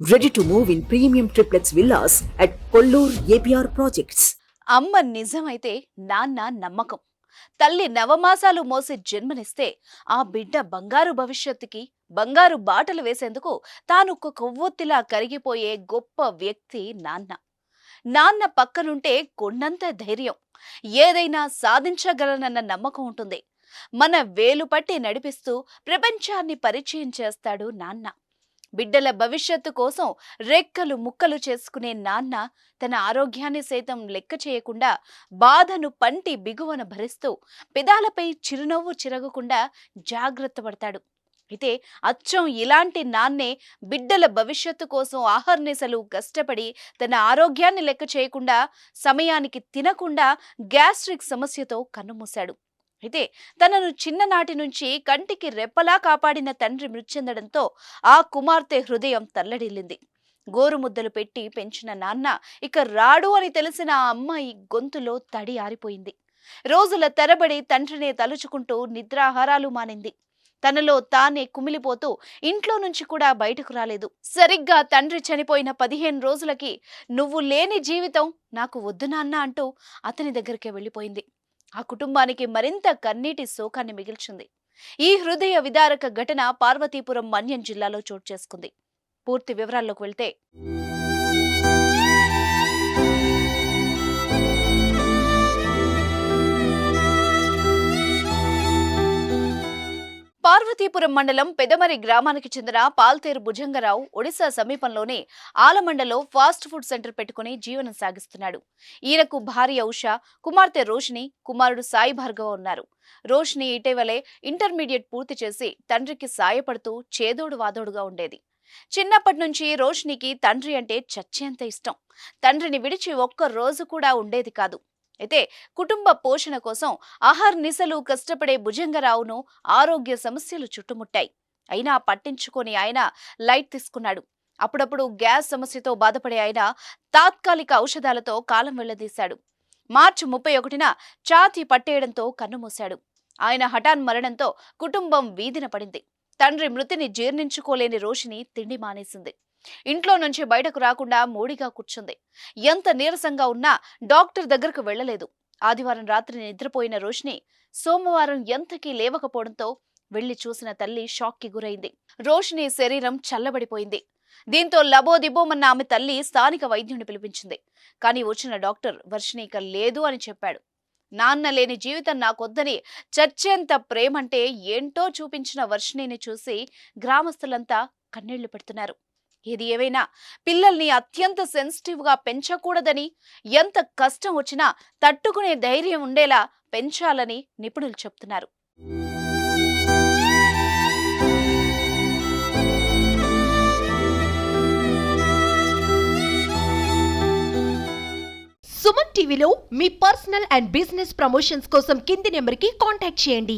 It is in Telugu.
Ready to move in premium triplets villas at Kollur APR projects అమ్మ నిజమైతే నాన్న నమ్మకం. తల్లి నవమాసాలు మోసి జన్మనిస్తే ఆ బిడ్డ బంగారు భవిష్యత్తుకి బంగారు బాటలు వేసేందుకు తాను ఒక కొవ్వొత్తిలా కరిగిపోయే గొప్ప వ్యక్తి నాన్న. నాన్న పక్కనుంటే కొండంత ధైర్యం. ఏదైనా సాధించగలనన్న నమ్మకం ఉంటుంది. మన వేలు పట్టి నడిపిస్తూ ప్రపంచాన్ని పరిచయం చేస్తాడు నాన్న. బిడ్డల భవిష్యత్తు కోసం రెక్కలు ముక్కలు చేసుకునే నాన్న తన ఆరోగ్యాన్ని సైతం లెక్క చేయకుండా బాధను పంటి బిగువన భరిస్తూ పెదాలపై చిరునవ్వు చిరగకుండా జాగ్రత్త పడతాడు. అయితే అచ్చం ఇలాంటి నాన్నే బిడ్డల భవిష్యత్తు కోసం ఆహర్నిశలు కష్టపడి తన ఆరోగ్యాన్ని లెక్క చేయకుండా సమయానికి తినకుండా గ్యాస్ట్రిక్ సమస్యతో కన్నుమూశాడు. అయితే తనను చిన్ననాటి నుంచి కంటికి రెప్పలా కాపాడిన తండ్రి మృతి ఆ కుమార్తె హృదయం తల్లడిల్లింది. గోరుముద్దలు పెట్టి పెంచిన నాన్న ఇక రాడు అని తెలిసిన ఆ అమ్మాయి గొంతులో తడి ఆరిపోయింది. రోజుల తరబడి తండ్రినే తలుచుకుంటూ నిద్రాహారాలు మానింది. తనలో తానే కుమిలిపోతూ ఇంట్లో నుంచి కూడా బయటకు రాలేదు. సరిగ్గా తండ్రి చనిపోయిన పదిహేను రోజులకి నువ్వు లేని జీవితం నాకు వద్దు నాన్న అంటూ అతని దగ్గరికి వెళ్ళిపోయింది. ఆ కుటుంబానికి మరింత కన్నీటి శోకాన్ని మిగిల్చింది. ఈ హృదయ విదారక ఘటన పార్వతీపురం మన్యం జిల్లాలో చోటు చేసుకుంది. పూర్తి వివరాల్లోకి వెళ్తే పార్వతీపురం మండలం పెదమరి గ్రామానికి చెందిన పాల్తేరు భుజంగరావు ఒడిశా సమీపంలోని ఆలమండలో ఫాస్ట్ ఫుడ్ సెంటర్ పెట్టుకుని జీవనం సాగిస్తున్నాడు. ఈయనకు భార్య ఉష కుమార్తె రోషిని కుమారుడు సాయి భార్గవ ఉన్నారు. రోషిని ఇటీవలే ఇంటర్మీడియట్ పూర్తి చేసి తండ్రికి సాయపడుతూ చేదోడు వాదోడుగా ఉండేది. చిన్నప్పటి నుంచి రోషినికి తండ్రి అంటే చచ్చేంత ఇష్టం. తండ్రిని విడిచి ఒక్క రోజు కూడా ఉండేది కాదు. అయితే కుటుంబ పోషణ కోసం నిశలు కష్టపడే భుజంగరావును ఆరోగ్య సమస్యలు చుట్టుముట్టాయి. అయినా పట్టించుకొని ఆయన లైట్ తీసుకున్నాడు. అప్పుడప్పుడు గ్యాస్ సమస్యతో బాధపడే ఆయన తాత్కాలిక ఔషధాలతో కాలం వెళ్ళదీశాడు మార్చి ముప్పై ఒకటిన ఛాతీ పట్టేయడంతో కన్నుమూశాడు. ఆయన హఠాన్ మరణంతో కుటుంబం వీధిన పడింది. తండ్రి మృతిని జీర్ణించుకోలేని రోషిని తిండి మానేసింది. ఇంట్లో నుంచి బయటకు రాకుండా మూడిగా కూర్చుంది. ఎంత నీరసంగా ఉన్నా డాక్టర్ దగ్గరకు వెళ్ళలేదు ఆదివారం రాత్రి నిద్రపోయిన రోషిని సోమవారం ఎంతకీ లేవకపోవడంతో వెళ్ళి చూసిన తల్లి షాక్కి గురైంది. రోషిని శరీరం చల్లబడిపోయింది. దీంతో లబోదిబోమన్న ఆమె తల్లి స్థానిక వైద్యుని పిలిపించింది. కానీ వచ్చిన డాక్టర్ వర్షిని లేదు అని చెప్పాడు. నాన్న లేని జీవితం నాకొద్దని చచ్చేంత ప్రేమంటే ఏంటో చూపించిన వర్షిణిని చూసి గ్రామస్తులంతా కన్నీళ్ళు పెడుతున్నారు. ఏది ఏవైనా పిల్లల్ని అత్యంత సెన్సిటివ్గా పెంచకూడదని ఎంత కష్టం వచ్చినా తట్టుకునే ధైర్యం ఉండేలా పెంచాలని నిపుణులు చెప్తున్నారు. సుమన్ టీవీలో మీ పర్సనల్ అండ్ బిజినెస్ ప్రమోషన్స్ కోసం కింది నెంబర్కి కాంటాక్ట్ చేయండి.